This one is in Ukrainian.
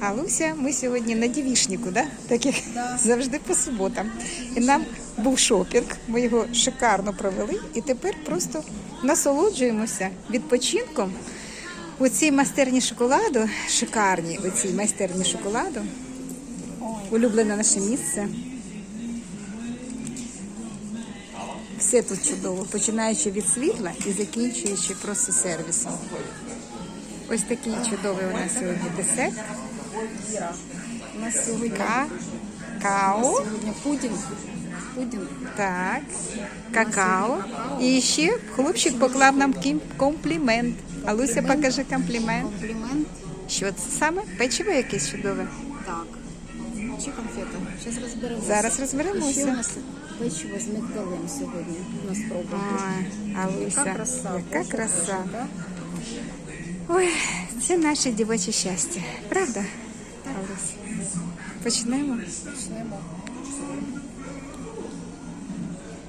А Луся, ми сьогодні на дівішнику, да? так як завжди по суботам. І нам був шопінг, ми його шикарно провели і тепер просто насолоджуємося відпочинком у цій майстерні шоколаду, шикарній у цій майстерні шоколаду. Улюблене наше місце. Все тут чудово, починаючи від світла і закінчуючи просто сервісом. Ось такий чудовий у нас сьогодні десерт. У нас сьогодні, Ка- Као. сьогодні пудінг. Пудінг. Так, какао. І ще хлопчик поклав нам комплімент. А Луся покаже комплімент. Комплімент. Що це саме? Печиво якесь чудове. Так. Чи конфети? Зараз розберемося. Зараз розберемося. Ще у нас печиво з мигдалем сьогодні на спробу. Ой, а Луся, Яка краса. яка краса. Ой, це наше дівоче щастя. Правда? Почнемо. Почнемо.